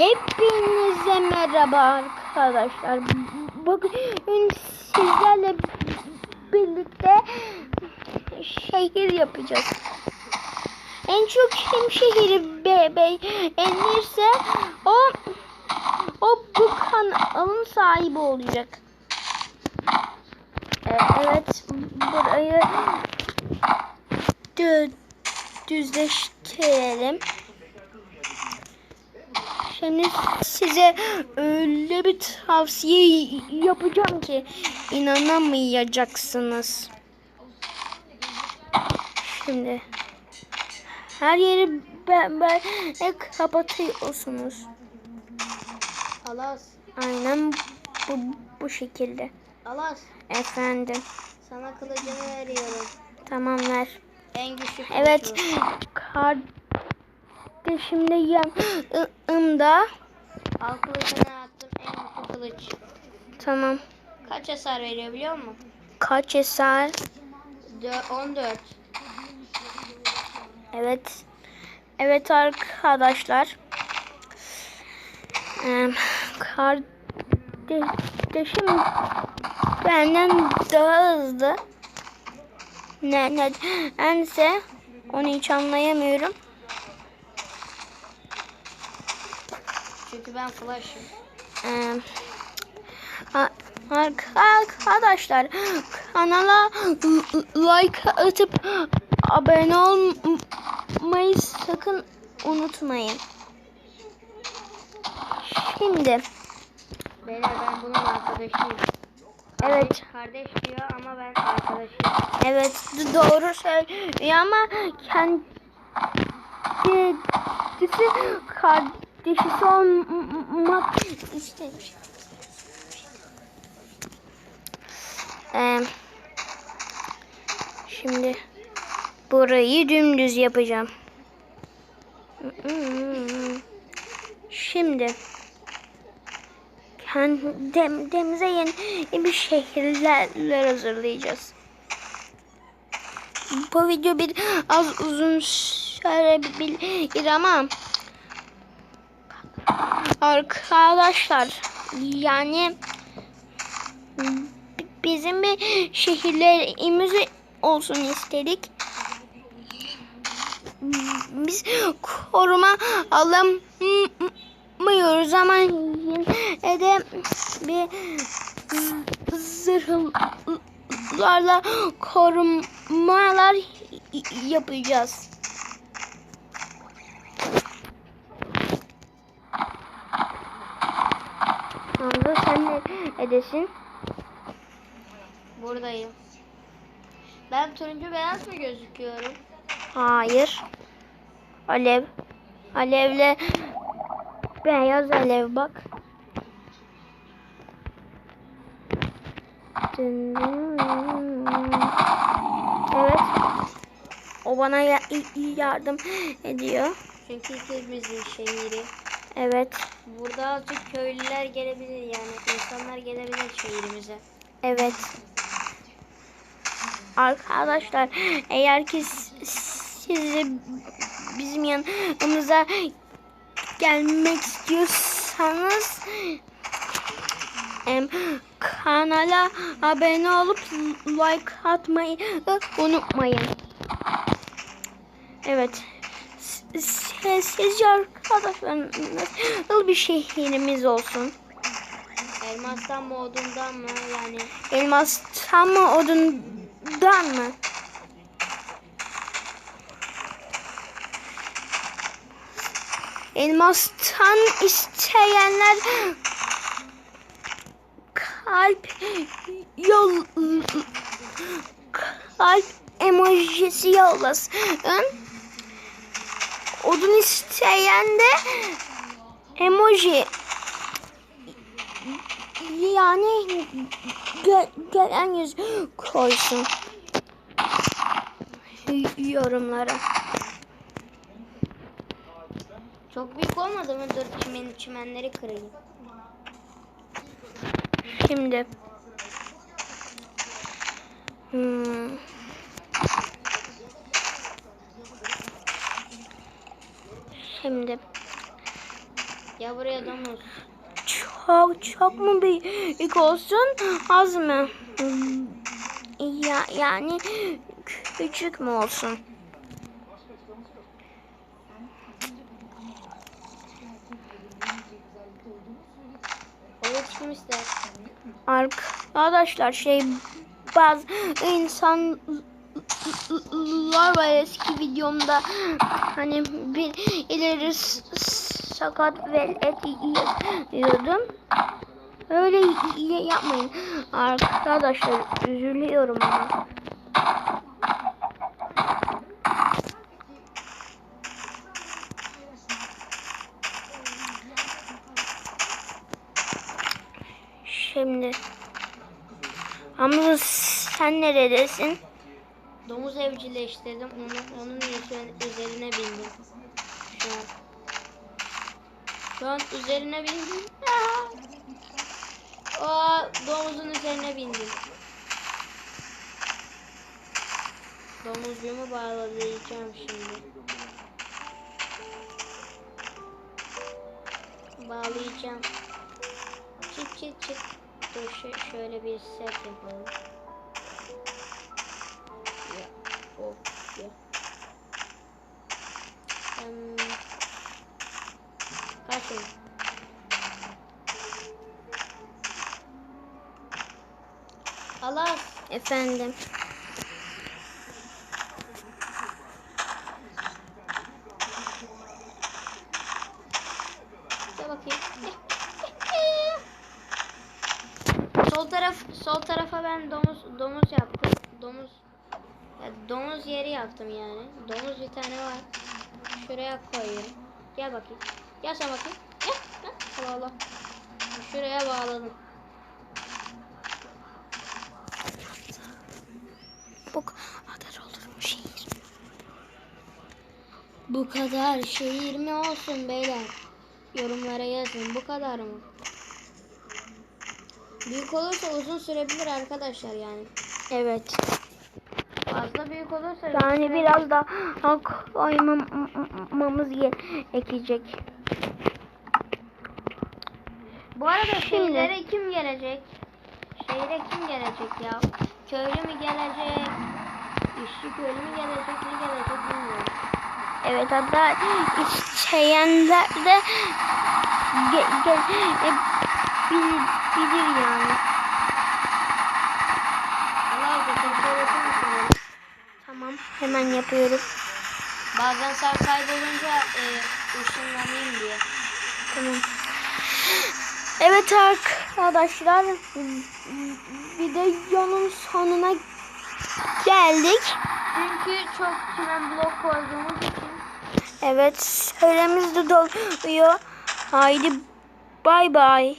Hepinize merhaba arkadaşlar. Bugün sizlerle birlikte şehir yapacağız. En çok kim şehri be beğenirse o o bu kanalın sahibi olacak. Ee, evet burayı dü düzleştirelim. Şimdi size öyle bir tavsiye yapacağım ki inanamayacaksınız. Şimdi her yeri ben, ben kapatıyorsunuz. Alas, Aynen bu, bu şekilde. Alas. Efendim. Sana kılıcımı veriyorum. Tamam ver. En güçlü Evet. bu. De yanımda. Al kılıcını attım en güçlü kılıç. Tamam. Kaç hasar veriyor biliyor musun? Kaç eser? Dö- 14. Evet. Evet arkadaşlar. Ee, kardeşim benden daha hızlı. Ne nedense onu hiç anlayamıyorum. Çünkü ben flash'ım. Ee, arkadaşlar kanala like atıp abone olmayı sakın unutmayın. Şimdi Beyler ben bunun arkadaşıyım. Evet. Kardeş diyor ama ben arkadaşıyım. evet doğru söylüyor ama kendisi kardeşisi olmak istemiş. Ee, şimdi burayı dümdüz yapacağım. Şimdi kendimize yeni bir şehirler hazırlayacağız. Bu video bir az uzun sürebilir ama arkadaşlar yani bizim bir şehirlerimiz olsun istedik. Biz koruma alamıyoruz ama yine de bir zırhlarla korumalar yapacağız. Hamza sen ne edesin? Buradayım. Ben turuncu beyaz mı gözüküyorum? Hayır. Alev. Alevle beyaz alev bak. Evet. O bana ya- yardım ediyor. Çünkü ikimizin şehri. Evet. Burada azıcık köylüler gelebilir yani. insanlar gelebilir şehrimize. Evet. Arkadaşlar eğer ki siz bizim yanımıza gelmek istiyorsanız em, kanala abone olup like atmayı unutmayın. Evet. S- s- Sizce arkadaşlar nasıl bir şehrimiz olsun? Elmastan mı odundan mı yani Elmas tam mı odundan mı? Elmastan isteyenler kalp yol kalp emojisi yollasın. Odun isteyen de emoji yani gö- gelen yüz koysun yorumlara. çok büyük olmadı mı? Dur çimen, çimenleri kırayım. Şimdi hmm. Şimdi Ya buraya domuz. Çok çok mu büyük olsun az mı? Ya, yani küçük mü olsun? Arkadaşlar şey bazı insanlar var eski videomda hani bir ileri sakat ve et yiyordum. Öyle yapmayın arkadaşlar üzülüyorum ama. Şimdi Hamza sen neredesin? Domuz evcilleştirdim. Onu, onun üzerine, bindim. Şu an. Şu an üzerine bindim. Aa, domuzun üzerine bindim. Domuzcuğumu bağlayacağım şimdi. Bağlayacağım. Çıt çıt çıt. Dur şö- şöyle bir set yapalım. Hop ya. Hmm. Kaçın. Allah Efendim. gel bakayım. sol taraf sol tarafa ben domuz domuz yaptım. Domuz ya domuz yeri yaptım yani. Domuz bir tane var. Şuraya koyuyorum. Gel bakayım. Gel sen bakayım. Gel. Gel. Allah Allah. Şuraya bağladım. Bu kadar olur mu şehir? Bu kadar şehir mi olsun beyler? Yorumlara yazın. Bu kadar mı? Büyük olursa uzun sürebilir arkadaşlar yani. Evet. Fazla büyük olursa Yani biraz daha koymamız gerekecek. Bu arada Şimdi- şehirlere kim gelecek? Şehire kim gelecek ya? Köylü mü gelecek? İşçi köylü mü gelecek? Ne gelecek bilmiyorum. Evet hatta isteyenler de ge, ge, e, bilir, bilir yani. Tamam hemen yapıyorum. Bazen sen kaybolunca e, ışınlanayım diye. Tamam. Evet arkadaşlar videonun sonuna geldik. Çünkü çok çimen blok koyduğumuz için Evet süremiz de doluyor. Haydi bay bay.